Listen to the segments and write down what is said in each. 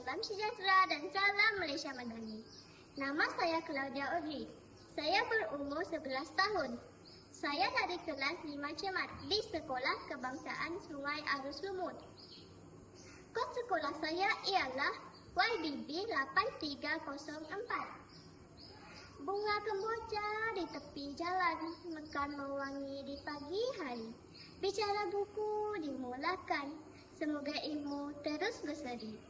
salam sejahtera dan salam Malaysia Madani. Nama saya Claudia Audrey. Saya berumur 11 tahun. Saya dari kelas 5 cemat di Sekolah Kebangsaan Sungai Arus Lumut. Kod sekolah saya ialah YBB 8304. Bunga kemboja di tepi jalan, mekan mewangi di pagi hari. Bicara buku dimulakan, semoga ilmu terus berseri.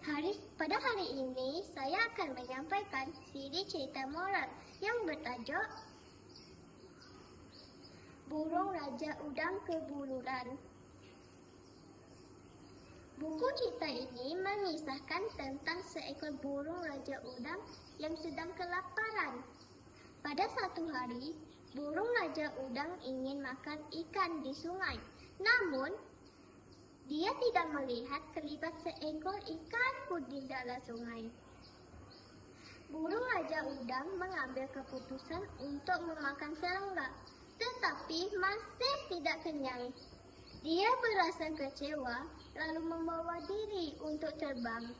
Hari, pada hari ini, saya akan menyampaikan CD cerita moral yang bertajuk Burung Raja Udang Kebuluran. Buku cerita ini mengisahkan tentang seekor burung Raja Udang yang sedang kelaparan. Pada satu hari, burung Raja Udang ingin makan ikan di sungai. Namun, dia tidak melihat terlibat seekor ikan pun di dalam sungai. Burung Raja Udang mengambil keputusan untuk memakan serangga, tetapi masih tidak kenyang. Dia berasa kecewa lalu membawa diri untuk terbang.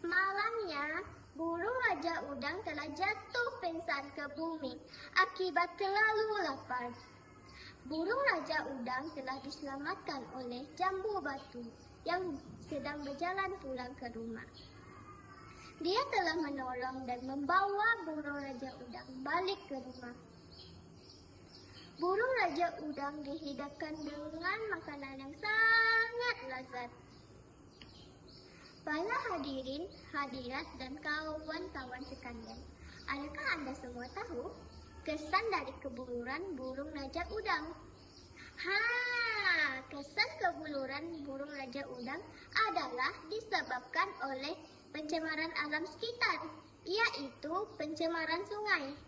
Malamnya, burung Raja Udang telah jatuh pingsan ke bumi akibat terlalu lapar. Burung Raja Udang telah diselamatkan oleh jambu batu yang sedang berjalan pulang ke rumah. Dia telah menolong dan membawa burung Raja Udang balik ke rumah. Burung Raja Udang dihidangkan dengan makanan yang sangat lezat. Para hadirin, hadirat dan kawan-kawan sekalian, adakah anda semua tahu kesan dari kebuluran burung Raja Udang? Ha, kesan kebuluran burung Raja Udang adalah disebabkan oleh pencemaran alam sekitar, iaitu pencemaran sungai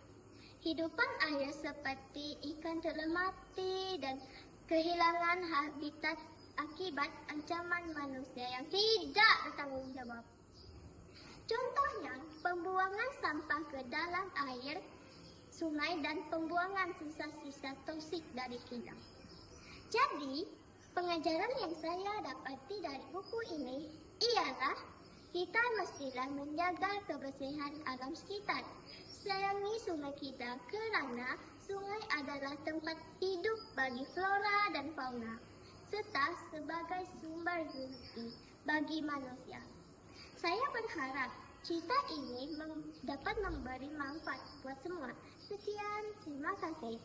hidupan air seperti ikan telah mati dan kehilangan habitat akibat ancaman manusia yang tidak bertanggungjawab. Contohnya, pembuangan sampah ke dalam air sungai dan pembuangan sisa-sisa toksik dari kilang. Jadi, pengajaran yang saya dapati dari buku ini ialah kita mestilah menjaga kebersihan alam sekitar sayangi sungai kita kerana sungai adalah tempat hidup bagi flora dan fauna serta sebagai sumber rezeki bagi manusia. Saya berharap cerita ini dapat memberi manfaat buat semua. Sekian, terima kasih.